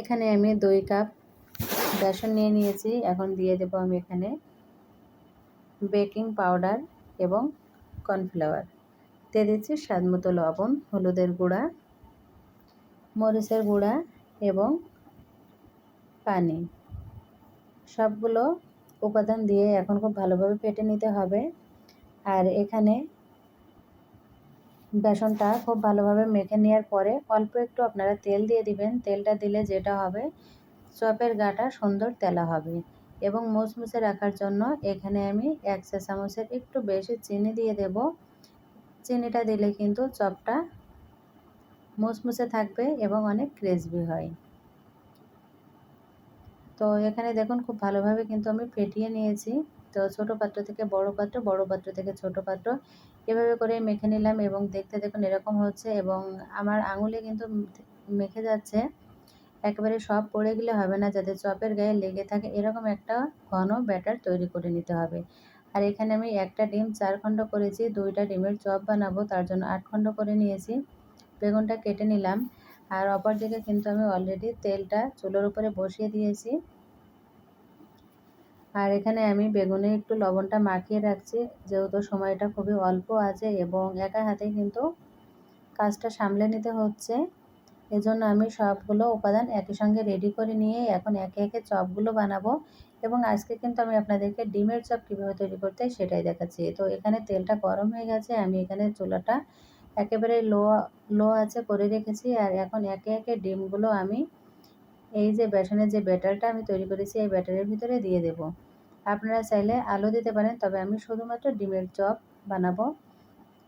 এখানে আমি দুই কাপ বেসন নিয়ে নিয়েছি। এখন দিয়ে দেবো আমি এখানে বেকিং পাউডার এবং কর্নফ্লাওয়ার। দিয়ে দিচ্ছি স্বাদ মতো লবণ, হলুদের গুঁড়া, মরিচের গুঁড়া এবং পানি। সবগুলো উপাদান দিয়ে এখন খুব ভালোভাবে পেটে নিতে হবে। আর এখানে বেসনটা খুব ভালোভাবে মেখে নেওয়ার পরে অল্প একটু আপনারা তেল দিয়ে দিবেন। তেলটা দিলে যেটা হবে, চপের গাটা সুন্দর তেলা হবে এবং মুচমুচে রাখার জন্য এখানে আমি এক চা চামচের একটু বেশি চিনি দিয়ে দেব। চিনিটা দিলে কিন্তু চপটা মুচমুচে থাকবে এবং অনেক ক্রিসপি হয়। তো এখানে দেখুন, খুব ভালোভাবে কিন্তু আমি ফেটিয়ে নিয়েছি। তো ছোট পাত্র থেকে বড় পাত্র বড় পাত্র থেকে ছোট পাত্র। এভাবে করে মেখে নিলাম এবং দেখতে দেখুন এরকম হচ্ছে এবং আমার আঙুলে কিন্তু মেখে যাচ্ছে। একেবারে সব পড়ে গেলে হবে না, যাতে চপের গায়ে লেগে থাকে এরকম একটা ঘন ব্যাটার তৈরি করে নিতে হবে। আর এখানে আমি একটা ডিম চার খণ্ড করেছি, দুইটা ডিমের চপ বানাবো, তার জন্য আট খণ্ড করে নিয়েছি। বেগুনটা কেটে নিলাম। আর অপর দিকে কিন্তু আমি অলরেডি তেলটা চুলোর উপরে বসিয়ে দিয়েছি। আর এখানে আমি বেগুনে একটু লবণটা মাখিয়ে রাখছি, যেহেতু সময়টা খুবই অল্প আছে এবং একা হাতে কিন্তু কাজটা সামলে নিতে হচ্ছে। এজন্য আমি সবগুলো উপাদান একই সঙ্গে রেডি করে নিয়ে এখন একে একে চপগুলো বানাবো এবং আজকে কিন্তু আমি আপনাদেরকে ডিমের চপ কীভাবে তৈরি করতে সেটাই দেখাচ্ছি। তো এখানে তেলটা গরম হয়ে গেছে, আমি এখানে চুলাটা একেবারে লো লো আছে করে রেখেছি আর এখন একে একে ডিমগুলো আমি এই যে বেসনের যে ব্যাটারটা আমি তৈরি করেছি, এই ব্যাটারের ভিতরে দিয়ে দেব। আপনারা চাইলে আলু দিতে পারেন, তবে আমি শুধুমাত্র ডিমের চপ বানাবো।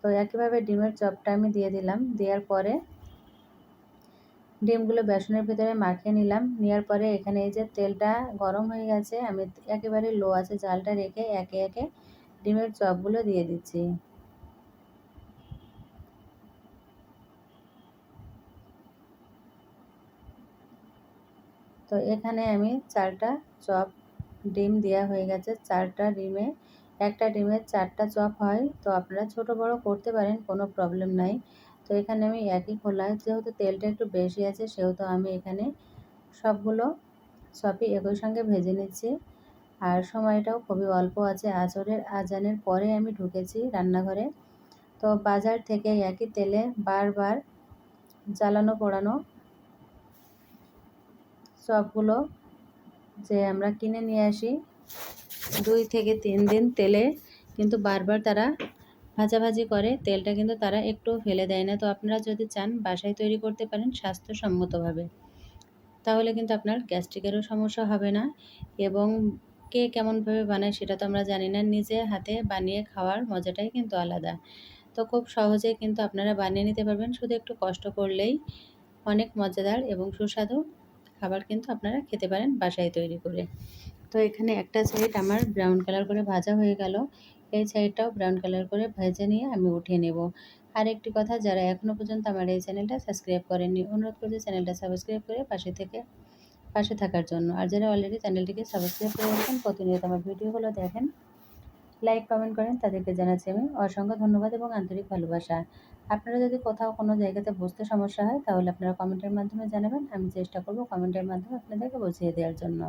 তো একইভাবে ডিমের চপটা আমি দিয়ে দিলাম। দেওয়ার পরে ডিমগুলো বেসনের ভিতরে মাখিয়ে নিলাম। নেওয়ার পরে এখানে এই যে তেলটা গরম হয়ে গেছে, আমি একেবারে লো আছে জালটা রেখে একে একে ডিমের চপগুলো দিয়ে দিচ্ছি। তো এখানে আমি চারটা চপ ডিম দেওয়া হয়ে গেছে। চারটা ডিমে, একটা ডিমের চারটা চপ হয়। তো আপনারা ছোট বড় করতে পারেন, কোনো প্রবলেম নাই। তো এখানে আমি একই খোলায় যেহেতু তেলটা একটু বেশি আছে, সেহেতু আমি এখানে সবগুলো চপই একই সঙ্গে ভেজে নিচ্ছি। আর সময়টাও খুবই অল্প আছে। আচরের আজানের পরে আমি ঢুকেছি রান্নাঘরে। তো বাজার থেকে একই তেলে বারবার জ্বালানো পোড়ানো চপগুলো যে আমরা কিনে নিয়ে আসি। দুই থেকে তিন দিন তেলে কিন্তু বারবার তারা ভাজাভাজি করে। তেলটা কিন্তু তারা একটু ফেলে দেয় না। তো আপনারা যদি চান বাসায় তৈরি করতে পারেন স্বাস্থ্যসম্মতভাবে। তাহলে কিন্তু আপনার গ্যাস্ট্রিকেরও সমস্যা হবে না এবং কে কেমনভাবে বানায় সেটা তো আমরা জানি না। নিজে হাতে বানিয়ে খাওয়ার মজাটাই কিন্তু আলাদা। তো খুব সহজেই কিন্তু আপনারা বানিয়ে নিতে পারবেন। শুধু একটু কষ্ট করলেই অনেক মজাদার এবং সুস্বাদু খাবার কিন্তু আপনারা খেতে পারেন বাসায় তৈরি করে। তো এখানে একটা সাইড আমার ব্রাউন কালার করে ভাজা হয়ে গেল। এই সাইডটাও ব্রাউন কালার করে ভেজে নিয়ে আমি উঠিয়ে নেব। আর একটি কথা, যারা এখনও পর্যন্ত আমার এই চ্যানেলটা সাবস্ক্রাইব করেননি, অনুরোধ করছি চ্যানেলটা সাবস্ক্রাইব করে পাশে থেকে, পাশে থাকার জন্য। আর যারা অলরেডি চ্যানেলটিকে সাবস্ক্রাইব করে রাখেন, প্রতিনিয়ত আমার ভিডিওগুলো দেখেন। লাইক কমেন্ট করেন, তাদেরকে জানাচ্ছি আমি। অসংখ্য ধন্যবাদ এবং আন্তরিক ভালোবাসা। আপনারা যদি কোথাও কোনো জায়গাতে বুঝতে সমস্যা হয়, তাহলে আপনারা কমেন্টের মাধ্যমে জানাবেন। আমি চেষ্টা করব কমেন্টের মাধ্যমে আপনাদেরকে বুঝিয়ে দেওয়ার জন্য।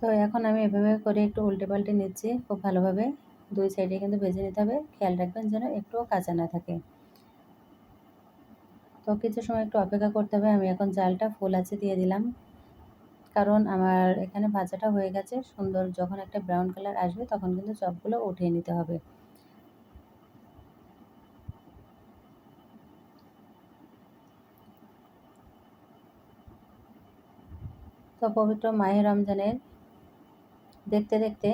তো এখন আমি এভাবে করে একটু উল্টে পাল্টে নিচ্ছি, খুব ভালোভাবে। দুই সাইডে কিন্তু ভেজে নিতে হবে। খেয়াল রাখবেন যেন একটুও কাঁচা না থাকে। তো কিছু সময় একটু অপেক্ষা করতে হবে। আমি এখন জালটা ফুল আছে দিয়ে দিলাম। কারণ আমার এখানে ভাজাটা হয়ে গেছে সুন্দর। যখন একটা ব্রাউন কালার আসবে তখন কিন্তু চপগুলো উঠিয়ে নিতে হবে। তো পবিত্র মাহে রমজানের দেখতে দেখতে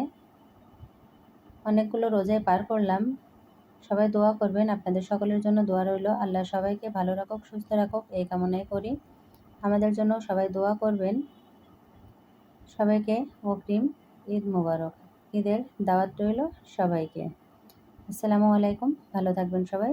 অনেকগুলো রোজায় পার করলাম। সবাই দোয়া করবেন, আপনাদের সকলের জন্য দোয়া রইল। আল্লাহ সবাইকে ভালো রাখুক, সুস্থ রাখুক, এই কামনাই করি। আমাদের জন্য সবাই দোয়া করবেন। সবাইকে অগ্রিম ঈদ মুবারক। ঈদের দাওয়াত রইল সবাইকে। আসসালামু আলাইকুম ভালো থাকবেন সবাই।